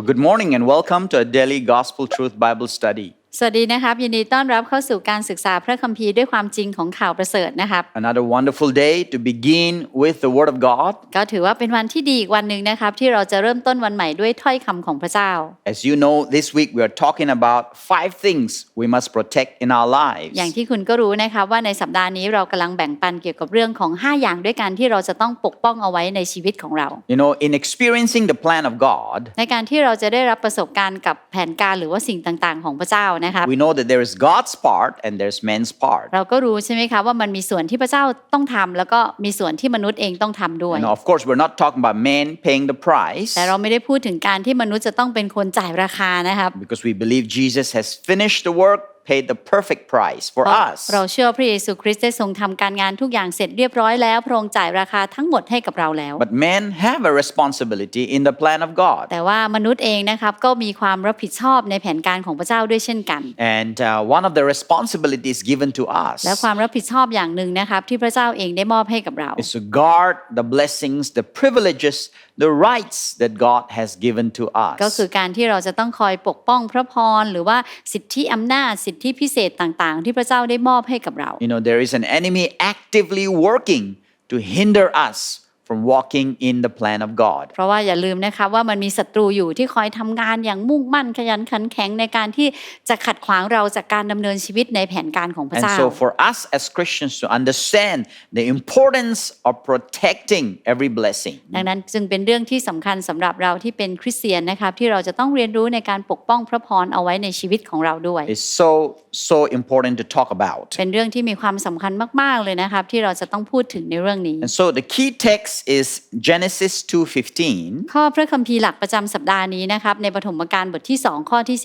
Well, good morning and welcome to a daily Gospel Truth Bible study. สวัสดีนะครับยินดีต้อนรับเข้าสู่การศึกษาพระคัมภีร์ด้วยความจริงของข่าวประเสริฐนะครับ Another wonderful day to begin with the Word of God. ก็ถือว่าเป็นวันที่ดีอีกวันหนึ่งนะครับที่เราจะเริ่มต้นวันใหม่ด้วยถ้อยคำของพระเจ้า As you know, this week we are talking about five things we must protect in our lives. อย่างที่คุณก็รู้นะครับว่าในสัปดาห์นี้เรากำลังแบ่งปันเกี่ยวกับเรื่องของ 5 อย่างด้วยกันที่เราจะต้องปกป้องเอาไว้ในชีวิตของเรา You know, in experiencing the plan of God, ในการที่เราจะได้รับประสบการณ์กับแผนการหรือว่าสิ่งต่างๆ ของพระเจ้านะครับ we know that there is God's part and there's man's part. เราก็รู้ใช่ไหมครับว่ามันมีส่วนที่พระเจ้าต้องทำแล้วก็มีส่วนที่มนุษย์เองต้องทำด้วย You know, of course, we're not talking about man paying the price แต่เราไม่ได้พูดถึงการที่มนุษย์จะต้องเป็นคนจ่ายราคานะครับ because we believe Jesus has finished the work, paid the perfect price for เพราะ us. เราเชื่อพระเยซูคริสต์ได้ทรงทำการงานทุกอย่างเสร็จเรียบร้อยแล้วพระองค์จ่ายราคาทั้งหมดให้กับเราแล้ว But men have a responsibility in the plan of God. แต่ว่ามนุษย์เองนะครับก็มีความรับผิดชอบในแผนการของพระเจ้าด้วยเช่นกัน And uh, one of the responsibilities given to us และความรับผิดชอบอย่างหนึ่งนะครับที่พระเจ้าเองได้มอบให้กับเรา is to guard the blessings, the privileges, the rights that God has given to ก็ us. คือการที่เราจะต้องคอยปกป้องพระพรหรือว่าสิทธิอำนาจสิทธิพิเศษต่างๆ ที่พระเจ้าได้มอบให้กับเรา You know, there is an enemy actively working to hinder us from walking in the plan of God. เพราะว่าอย่าลืมนะคะว่ามันมีศัตรูอยู่ที่คอยทำงานอย่างมุ่งมั่นขยันขันแข็งในการที่จะขัดขวางเราจากการดำเนินชีวิตในแผนการของพระ And เจ้า so, for us as Christians to understand the importance of protecting every blessing, ดังนั้นจึงเป็นเรื่องที่สำคัญสำหรับเราที่เป็นคริสเตียนนะครับที่เราจะต้องเรียนรู้ในการปกป้องพระพรเอาไว้ในชีวิตของเราด้วย is so, so important to talk about. เป็นเรื่องที่มีความสำคัญมากๆเลยนะครับที่เราจะต้องพูดถึงในเรื่องนี้ And so, the key text is Genesis 2:15. ข้อพระคัมภีร์หลักประจำสัปดาห์นี้นะครับในปฐมกาลบทที่ 2 ข้อที่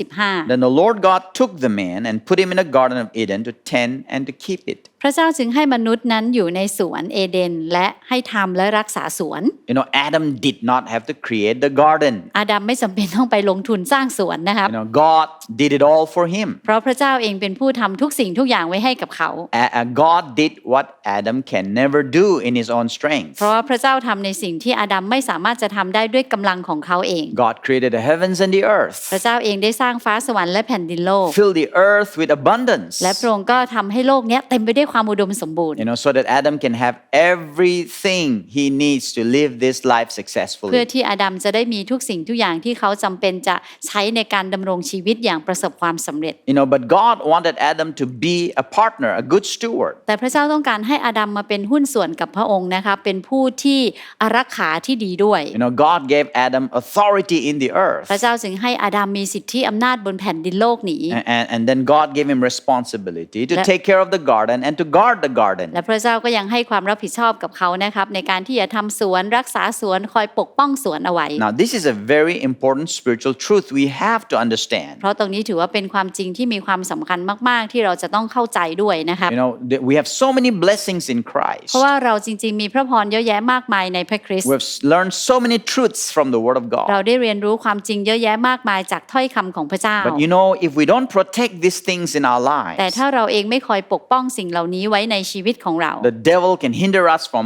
Then the Lord God took the man and put him in the Garden of Eden to tend and to keep it. 15พระเจ้าจึงให้มนุษย์นั้นอยู่ในสวนเอเดนและให้ทำและรักษาสวน You know, Adam did not have to create the garden. อาดัมไม่จำเป็นต้องไปลงทุนสร้างสวนนะครับ You know, God did it all for him. เพราะพระเจ้าเองเป็นผู้ทำทุกสิ่งทุกอย่างไว้ให้กับเขา A- a- God did what Adam can never do in his own strength. เพราะว่าพระเจ้าทำในสิ่งที่อาดัมไม่สามารถจะทำได้ด้วยกำลังของเขาเอง God created the heavens and the พระ earth, เจ้าเองได้สร้างฟ้าสวรรค์และแผ่นดินโลก filled the earth with abundance. และพระองค์ก็ทำให้โลกเนี้ยเต็มไปด้วยความอุดมสมบูรณ์ You know, so that Adam can have everything he needs to live this life เพื่อ successfully. ที่อาดัมจะได้มีทุกสิ่งทุกอย่างที่เขาจำเป็นจะใช้ในการดำรงชีวิตอย่างประสบความสำเร็จ You know, but God wanted Adam to be a partner, a good steward. แต่พระเจ้าต้องการให้อาดัมมาเป็นหุ้นส่วนกับพระองค์นะคะเป็นผู้ที่อารักขาที่ดีด้วย You know, God gave Adam authority in the พระ earth. เจ้าจึงให้อาดัมมีสิทธิอำนาจบนแผ่นดินโลกนี้ And, and, and then God gave him responsibility to Let- take care of the garden and to guard the garden. และพระเจ้าก็ยังให้ความรับผิดชอบกับเขานะครับในการที่จะทำสวนรักษาสวนคอยปกป้องสวนเอาไว้ Now, this is a very important spiritual truth we have to understand. เพราะตรงนี้ถือว่าเป็นความจริงที่มีความสำคัญมาก ๆ ที่เราจะต้องเข้าใจด้วยนะครับ You know, th- we have so many blessings in Christ. เพราะว่าเราจริง ๆ มีพระพรเยอะแยะมากมายในพระคริสต์ We've s- learned so many truths from the Word of เรา God. ได้เรียนรู้ความจริงเยอะแยะมากมายจากถ้อยคำของพระเจ้า But you know, if we don't protect these things in our แต่ lives, ถ้าเราเองไม่คอยปกป้องสิ่งเหล่านี้ไว้ในชีวิตของเรา the devil can hinder us from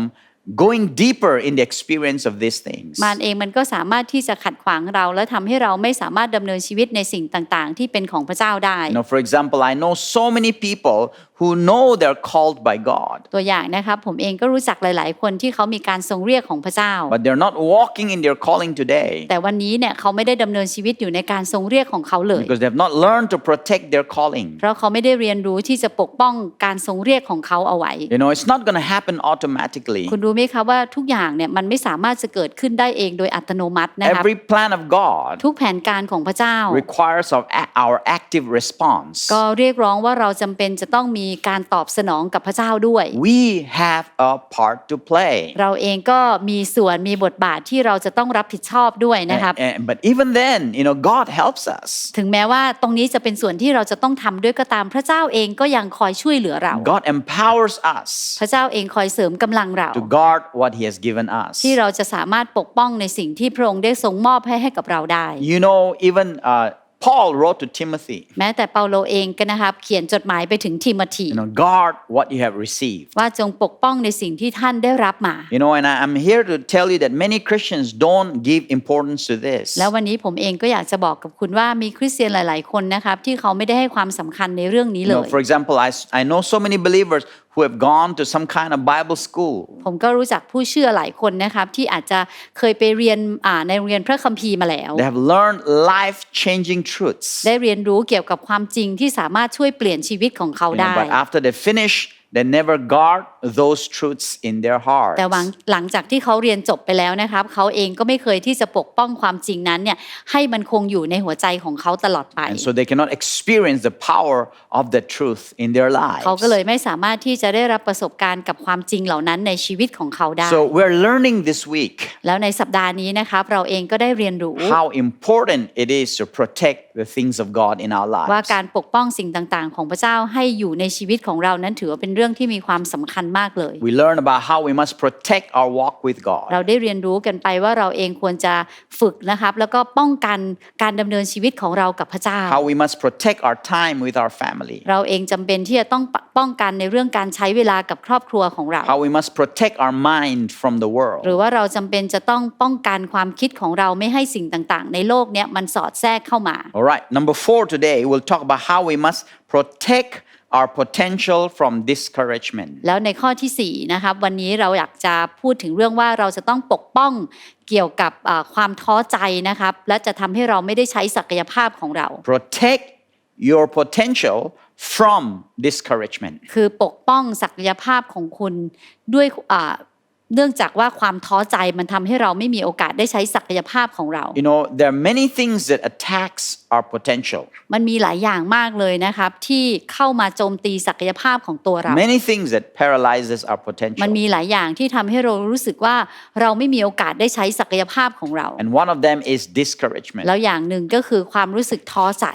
going deeper in the experience of these things. มารเองมันก็สามารถที่จะขัดขวางเรา และทำให้เราไม่สามารถดำเนินชีวิตในสิ่งต่างๆ ที่เป็นของพระเจ้าได้ You know, for example, I know so many people who know they're called by God, ตัวอย่างนะครับผมเองก็รู้จักหลาย ๆ คนที่เขามีการทรงเรียกของพระเจ้า but they're not walking in their calling today แต่วันนี้เนี่ยเขาไม่ได้ดำเนินชีวิตอยู่ในการทรงเรียกของเขาเลย because they've not learned to protect their calling. เพราะเขาไม่ได้เรียนรู้ที่จะปกป้องการทรงรียกของเขาเอาไว้ You know, it's not going to happen automatically. คุณรู้ไหมคะว่าทุกอย่างเนี่ยมันไม่สามารถจะเกิดขึ้นได้เองโดยอัตโนมัตินะครับ Every plan of God ทุกแผนการของพระเจ้า requires of a- our active response. ก็เรียกร้องว่าเราจำเป็นจะต้องมีการตอบสนองกับพระเจ้าด้วย We have a part to play. เราเองก็มีส่วนมีบทบาทที่เราจะต้องรับผิดชอบด้วยนะครับ And- and- but even then, you know, God helps us. ถึงแม้ว่าตรงนี้จะเป็นส่วนที่เราจะต้องทำด้วยก็ตามพระเจ้าเองก็ยังคอยช่วยเหลือเรา God empowers us พระเจ้าเองคอยเสริมกำลังเรา to guard what He has given us. ที่เราจะสามารถปกป้องในสิ่งที่พระองค์ได้ทรงมอบให้ให้กับเราได้ You know, even uh, Paul wrote to Timothy, แม้แต่เปาโลเองก็นะครับเขียนจดหมายไปถึงทิโมธี you know, guard what you have received. ว่าจงปกป้องในสิ่งที่ท่านได้รับมา You know, and I- I'm here to tell you that many Christians don't give importance to this. แล้ววันนี้ผมเองก็อยากจะบอกกับคุณว่ามีคริสเตียนหลาย ๆ คนนะครับที่เขาไม่ได้ให้ความสำคัญในเรื่องนี้ You เล know, ย for example, I, s- I know so many believers who have gone to some kind of Bible school. ผมก็รู้จักผู้เชื่อหลายคนนะครับที่อาจจะเคยไปเรียนอ่าในโรงเรียนพระคัมภีร์มาแล้ว They have learned life changing truths. ได้เรียนรู้เกี่ยวกับความจริงที่สามารถช่วยเปลี่ยนชีวิตของเขา You know, ได้ but after they finish, they never guard those truths in their hearts. แต่หวังหลังจากที่เขาเรียนจบไปแล้วนะครับเขาเองก็ไม่เคยที่จะปกป้องความจริงนั้นเนี่ยให้มันคงอยู่ในหัวใจของเขาตลอดไป And so they cannot experience the power of the truth in their lives. เขาก็เลยไม่สามารถที่จะได้รับประสบการณ์กับความจริงเหล่านั้นในชีวิตของเขาได้ So we're learning this week แล้วในสัปดาห์นี้นะครับเราเองก็ได้เรียนรู้ how important it is to protect the things of God in our ว่า lives. การปกป้องสิ่งต่างๆ ของพระเจ้าให้อยู่ในชีวิตของเรานั้นถือว่าเป็นเรื่องที่มีความสำคัญมากเลย We learn about how we must protect our walk with God. เราได้เรียนรู้กันไปว่าเราเองควรจะฝึกนะครับ แล้วก็ป้องกันการดำเนินชีวิตของเรากับพระเจ้า How we must protect our time with our family. เราเองจำเป็นที่จะต้องป้องกันในเรื่องการใช้เวลากับครอบครัวของเรา How we must protect our mind from the หรือ world. ว่าเราจำเป็นจะต้องป้องกันความคิดของเราไม่ให้สิ่งต่างๆ ในโลกเนี้ยมันสอดแทรกเข้ามา All right, number four today, we'll talk about how we must protect our potential from discouragement. แล้วในข้อที่สี่นะครับวันนี้เราอยากจะพูดถึงเรื่องว่าเราจะต้องปกป้องเกี่ยวกับอ่าความท้อใจนะครับ และจะทำให้เราไม่ได้ใช้ศักยภาพของเรา Protect your potential from discouragement. คือปกป้องศักยภาพของคุณด้วยอ่า เนื่องจากว่าความท้อใจมันทำให้เราไม่มีโอกาสได้ใช้ศักยภาพของเรา You know, there are many things that attacks our potential. มันมีหลายอย่างมากเลยนะครับที่เข้ามาโจมตีศักยภาพของตัวเรา Many things that paralyzes our potential. มันมีหลายอย่างที่ทำให้เรารู้สึกว่าเราไม่มีโอกาสได้ใช้ศักยภาพของเรา And one of them is discouragement. แล้วอย่างหนึ่งก็คือความรู้สึกท้อใจ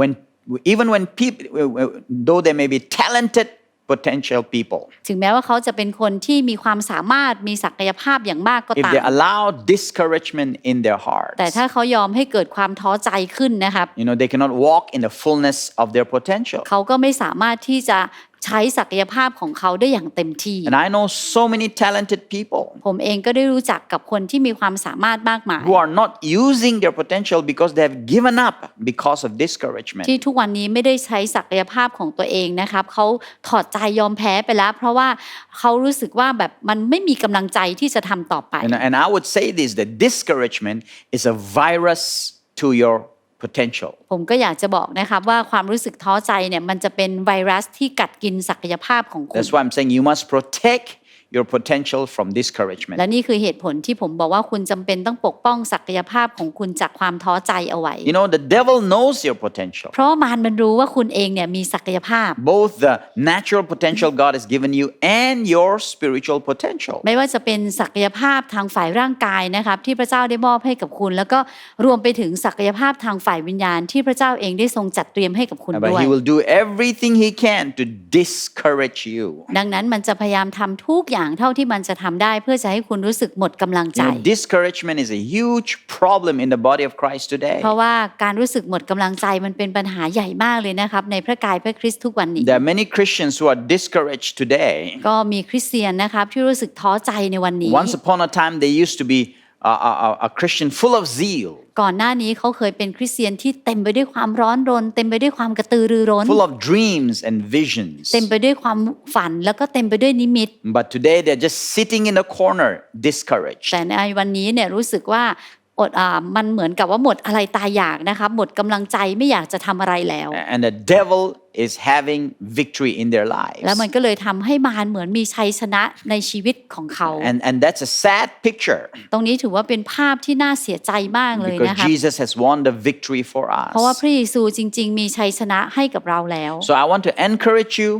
When even when people though they may be talented potential people ถึงแม้ว่าเขาจะเป็นคนที่มีความสามารถมีศักยภาพอย่างมากก็ if ตาม they allow discouragement in their hearts แต่ถ้าเขายอมให้เกิดความท้อใจขึ้นนะครับ you know they cannot walk in the fullness of their potential เขาก็ไม่สามารถที่จะ ใช้ศักยภาพของเขาได้อย่างเต็มที่ and I know so many talented people ผมเองก็ได้รู้จักกับคนที่มีความสามารถมากมาย who are not using their potential because they have given up because of discouragement ที่ทุกวันนี้ไม่ได้ใช้ศักยภาพของตัวเองนะครับเขาถอดใจยอมแพ้ไปแล้ว เพราะว่าเขารู้สึกว่าแบบมันไม่มีกำลังใจที่จะทำต่อไป and, and I would say this that discouragement is a virus to your potential ผมก็อยากจะบอกนะครับว่าความรู้สึกท้อใจเนี่ยมันจะเป็นไวรัสที่กัดกินศักยภาพของคุณ that's why I'm saying you must protect your potential from discouragement และนี่คือเหตุผลที่ผมบอกว่าคุณจำเป็นต้องปกป้องศักยภาพของคุณจากความท้อใจเอาไว้ you know the devil knows your potential เพราะว่ามารมันรู้ว่าคุณเองเนี่ยมีศักยภาพ both the natural potential God has given you and your spiritual potential ไม่ว่าจะเป็นศักยภาพทางฝ่ายร่างกายนะครับที่พระเจ้าได้มอบให้กับคุณ แล้วก็รวมไปถึงศักยภาพทางฝ่ายวิญญาณ ที่พระเจ้าเองได้ทรงจัดเตรียมให้กับคุณ but ด้วย he will do everything he can to discourage you ดังนั้นมันจะพยายามทำทุกอย่างเท่าที่มันจะทำได้เพื่อจะให้คุณรู้สึกหมดกำลัง You ใจ know, discouragement is a huge problem in the body of Christ today เพราะว่าการรู้สึกหมดกำลังใจมันเป็นปัญหาใหญ่มากเลยนะครับในพระกายพระคริสต์ทุกวันนี้ there are many Christians who are discouraged today ก็มีคริสเตียนนะครับที่รู้สึกท้อใจในวันนี้ once upon a time they used to be a, a, a- a Christian full of zeal ก่อนหน้านี้เขาเคยเป็นคริสเตียนที่เต็มไปด้วยความร้อนรน เต็มไปด้วยความกระตือรือร้น full of dreams and visions เต็มไปด้วยความฝันแล้วก็เต็มไปด้วยนิมิต but today they're just sitting in a corner discouraged แต่ในวันนี้เนี่ยรู้สึกว่า อดอ่ามันเหมือนกับว่าหมดอะไรตายอยากนะครับหมดกำลังใจไม่อยากจะทำอะไรแล้ว and the devil is having victory in their lives แล้วมันก็เลยทำให้มารเหมือนมีชัยชนะในชีวิตของเขา and and that's a sad picture ตรงนี้ถือว่าเป็นภาพที่น่าเสียใจมากเลย because นะครับ Jesus has won the victory for เพราะว่า us พระเยซูจริง ๆ มีชัยชนะให้กับเราแล้ว so I want to encourage you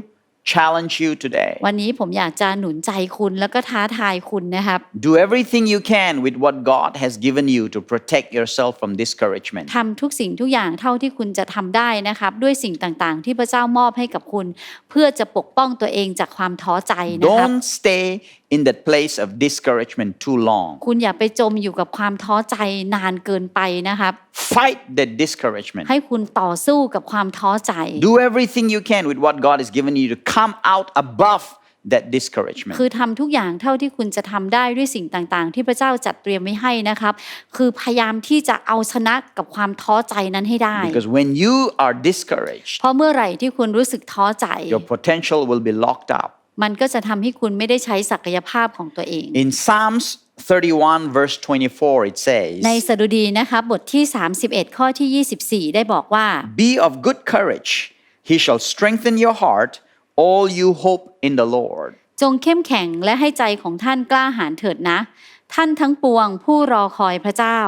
challenge you today. วันนี้ผมอยากจะหนุนใจคุณแล้วก็ท้าทายคุณนะครับ Do everything you can with what God has given you to protect yourself from discouragement. ทำทุกสิ่งทุกอย่างเท่าที่คุณจะทำได้นะครับ ด้วยสิ่งต่างๆ ที่พระเจ้ามอบให้กับคุณ เพื่อจะปกป้องตัวเองจากความท้อใจนะครับ Don't stay in that place of discouragement too long. คุณอย่าไปจมอยู่กับความท้อใจนานเกินไปนะครับ Fight that discouragement. ให้คุณต่อสู้กับความท้อใจ Do everything you can with what God has given you to come out above that discouragement. คือทำทุกอย่างเท่าที่คุณจะทำได้ด้วยสิ่งต่างๆ ที่พระเจ้าจัดเตรียมไว้ให้นะครับ คือพยายามที่จะเอาชนะกับความท้อใจนั้นให้ได้ Because when you are discouraged, เพราะเมื่อไหร่ที่คุณรู้สึกท้อใจ your potential will be locked up. มันก็จะทำให้คุณไม่ได้ใช้ศักยภาพของตัวเอง In Psalms 31, verse 24, it says, ในสดุดีนะครับบทที่ 31 ข้อที่ 24 ได้บอกว่า Be of good courage, he shall strengthen your heart, all you hope in the Lord. จงเข้มแข็งและให้ใจของท่านกล้าหาญเถิดนะ ท่านทั้งปวงผู้รอคอยพระเจ้า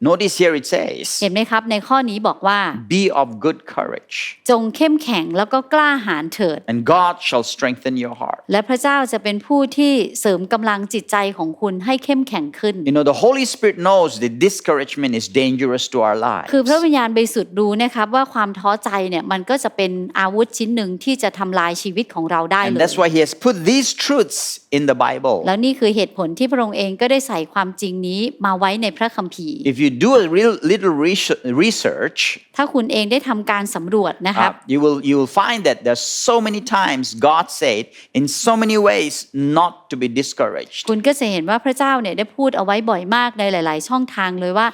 Notice here it says, เห็นไหมครับในข้อนี้บอกว่า Be of good courage, จงเข้มแข็งแล้วก็กล้าหาญเถิด and God shall strengthen your heart. และพระเจ้าจะเป็นผู้ที่เสริมกำลังจิตใจของคุณให้เข้มแข็งขึ้น You know, the Holy Spirit knows that discouragement is dangerous to our lives. คือพระวิญญาณบริสุทธิ์รู้นะครับว่าความท้อใจเนี่ยมันก็จะเป็นอาวุธชิ้นหนึ่งที่จะทำลายชีวิตของเราได้ And เลย that's why He has put these truths in the Bible. แล้วนี่คือเหตุผลที่พระองค์เองก็ได้ใส่ความจริงนี้มาไว้ในพระคัมภีร์ If you do a real little research- research, ถ้าคุณเองได้ทำการสำรวจนะครับ uh, you will you will find that there's so many times God said in so many ways not to be discouraged. คุณก็จะเห็นว่าพระเจ้าเนี่ยได้พูดเอาไว้บ่อยมากในหลาย ๆ ช่องทางเลยว่า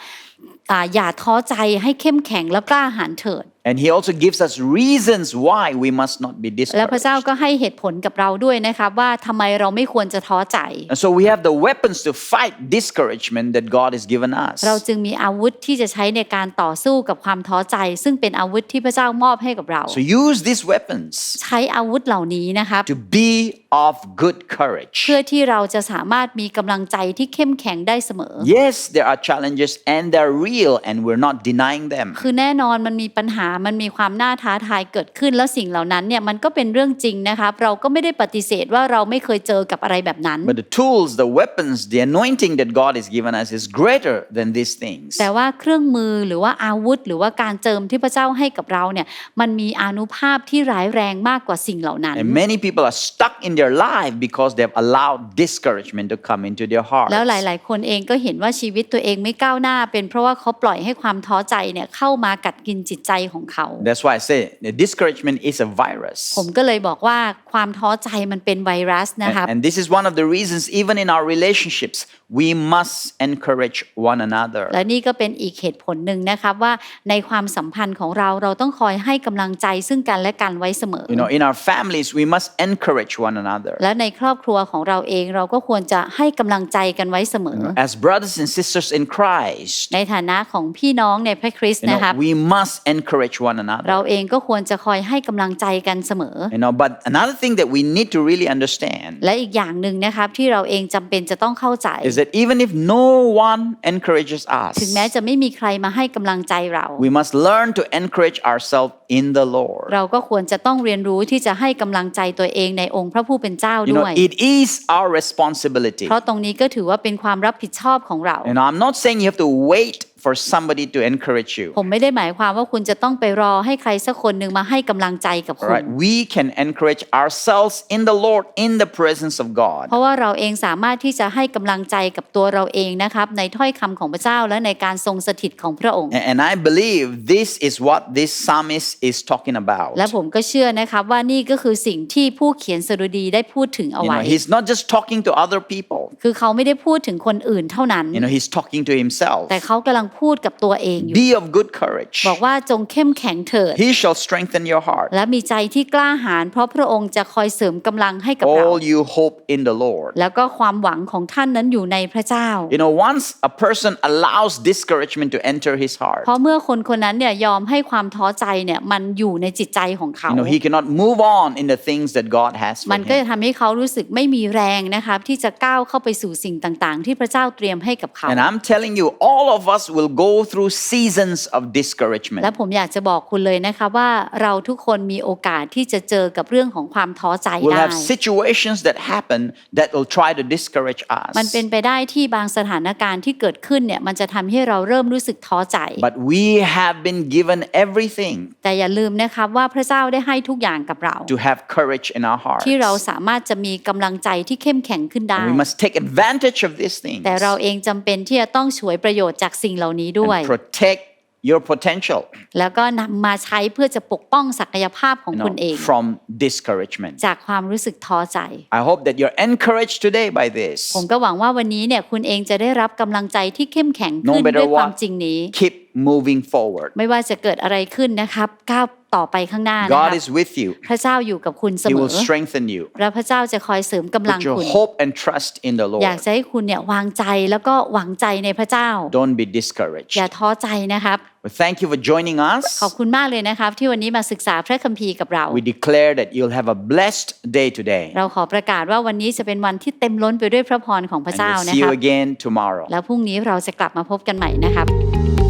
อ่าอย่าท้อใจให้เข้มแข็งและกล้าหาญเถิด And He also gives us reasons why we must not be และพระเจ้า discouraged. ก็ให้เหตุผลกับเราด้วยนะครับว่าทำไมเราไม่ควรจะท้อใจ And so we have the weapons to fight discouragement that God has given us. เราจึงมีอาวุธที่จะใช้ในการต่อสู้กับความท้อใจ ซึ่งเป็นอาวุธที่พระเจ้ามอบให้กับเรา So use these weapons ใช้อาวุธเหล่านี้นะครับ to be of good courage. เพื่อที่เราจะสามารถมีกำลังใจที่เข้มแข็งได้เสมอ Yes, there are challenges and they're real and we're not denying them. คือแน่นอนมันมีปัญหา มันมีความน่าท้าทายเกิดขึ้น แล้วสิ่งเหล่านั้นเนี่ยมันก็เป็นเรื่องจริงนะครับเราก็ไม่ได้ปฏิเสธว่าเราไม่เคยเจอกับอะไรแบบนั้น But the tools, the weapons, the anointing that God has given us is greater than these things. แต่ว่าเครื่องมือหรือว่าอาวุธ หรือว่าการเจิมที่พระเจ้าให้กับเราเนี่ยมันมีอานุภาพที่ร้ายแรงมากกว่าสิ่งเหล่านั้น And many people are stuck in their life because they've allowed discouragement to come into their hearts. แล้วหลาย ๆ คนเองก็เห็นว่าชีวิตตัวเองไม่ก้าวหน้า เป็นเพราะว่าเขาปล่อยให้ความท้อใจเนี่ยเข้ามากัดกินจิตใจของเขา That's why I say the discouragement is a virus. ผมก็เลยบอกว่าความท้อใจมันเป็นไวรัสนะครับ And, and this is one of the reasons, even in our relationships, we must encourage one another. และนี่ก็เป็นอีกเหตุผลหนึ่งนะครับว่าในความสัมพันธ์ของเราเราต้องคอยให้กำลังใจซึ่งกันและกันไว้เสมอ You know, in our families, we must encourage one another. และในครอบครัวของเราเองเราก็ควรจะให้กำลังใจกันไว้เสมอ As brothers and sisters in Christ, ในฐานะของพี่น้องในพระคริสต์ you นะครับ know, we must encourage one เรา another. เองก็ควรจะคอยให้กำลังใจกันเสมอ You know, but another thing that we need to really understand และอีกอย่างหนึ่งนะครับที่เราเองจำเป็นจะต้องเข้าใจ is that even if no one encourages ถึงแม้ us, จะไม่มีใครมาให้กำลังใจเรา we must learn to encourage ourselves in the Lord. เราก็ควรจะต้องเรียนรู้ที่จะให้กำลังใจตัวเองในองค์พระผู้เป็นเจ้า You ด้ know, วย it is our responsibility. เพราะตรงนี้ก็ถือว่าเป็นความรับผิดชอบของเรา You know, I'm not saying you have to wait for somebody to encourage you. ผมไม่ได้หมายความว่าคุณจะต้องไปรอให้ใครสักคนหนึ่งมาให้กำลังใจกับ All คุณ right, we can encourage ourselves in the Lord in the presence of God. เพราะว่าเราเองสามารถที่จะให้กำลังใจกับตัวเราเองนะครับในถ้อยคำของพระเจ้าและในการทรงสถิตของพระองค์ And I believe this is what this psalmist is talking about. และผมก็เชื่อนะครับว่านี่ก็คือสิ่งที่ผู้เขียนสดุดีได้พูดถึงเอา You ไว้ know, he's not just talking to other people. คือเขาไม่ได้พูดถึงคนอื่นเท่านั้น You know, he's talking to himself. แต่เขากำลังพูดกับตัวเองอยู่ Be of good courage. บอกว่าจงเข้มแข็งเถิด He shall strengthen your heart. และมีใจที่กล้าหาญเพราะพระองค์จะคอยเสริมกำลังให้กับเรา All you hope in the Lord. แล้วก็ความหวังของท่านนั้นอยู่ในพระเจ้า You know, once a person allows discouragement to enter his heart, เพราะเมื่อคนคนนั้นเนี่ยยอมให้ความท้อใจเนี่ยมันอยู่ในจิตใจของเขา you know, he cannot move on in the things that God has มั for นก็ him. จะทำให้เขารู้สึกไม่มีแรงนะครับที่จะก้าวเข้าไปสู่สิ่งต่างๆ ที่พระเจ้าเตรียมให้กับเขา And I'm telling you, all of us will will go through seasons of discouragement. และผมอยากจะบอกคุณเลยนะคะว่าเราทุกคนมีโอกาสที่จะเจอกับเรื่องของความท้อใจ We'll ได้ have situations that happen that will try to discourage us. มันเป็นไปได้ที่บางสถานการณ์ที่เกิดขึ้นเนี่ยมันจะทำให้เราเริ่มรู้สึกท้อใจ But we have been given everything แต่อย่าลืมนะครับว่าพระเจ้าได้ให้ทุกอย่างกับเรา to have courage in our hearts. ที่เราสามารถจะมีกำลังใจที่เข้มแข็งขึ้นได้ And we must take advantage of these things แต่เราเองจำเป็นที่จะต้องฉวยประโยชน์จากสิ่งเหล่านี้ด้วย and protect your potential แล้วก็นำมาใช้เพื่อจะปกป้องศักยภาพของ you คุณ know, เอง from discouragement. จากความรู้สึกท้อใจ I hope that you're encouraged today by this. ผมก็หวังว่าวันนี้เนี่ยคุณเองจะได้รับกำลังใจที่เข้มแข็ง No ขึ้น matter ด้วยความ what จริงนี้ Keep moving forward. ไม่ว่าจะเกิดอะไรขึ้นนะครับก้าว ต่อไปข้างหน้านะค God รับ is with you. พระเจ้าอยู่กับคุณเส He ม will อ strengthen you. และพระเจ้าจะคอยเสริมกำลัง Put your คุณ hope and trust in the อยาก Lord. จะให้คุณเนี่ยวางใจแล้วก็หวังใจในพระเจ้า Don't be discouraged. อย่าท้อใจนะครับ Well, thank you for joining us. ขอบคุณมากเลยนะครับ ที่วันนี้มาศึกษาพระคัมภีร์กับเรา We declare that you'll have a blessed day today. เราขอประกาศว่าวันนี้จะเป็นวันที่เต็มล้นไปด้วยพระพรของพระ And เจ้า we'll นะ see ค you รับ again tomorrow. แล้วพรุ่งนี้เราจะกลับมาพบกันใหม่นะครับ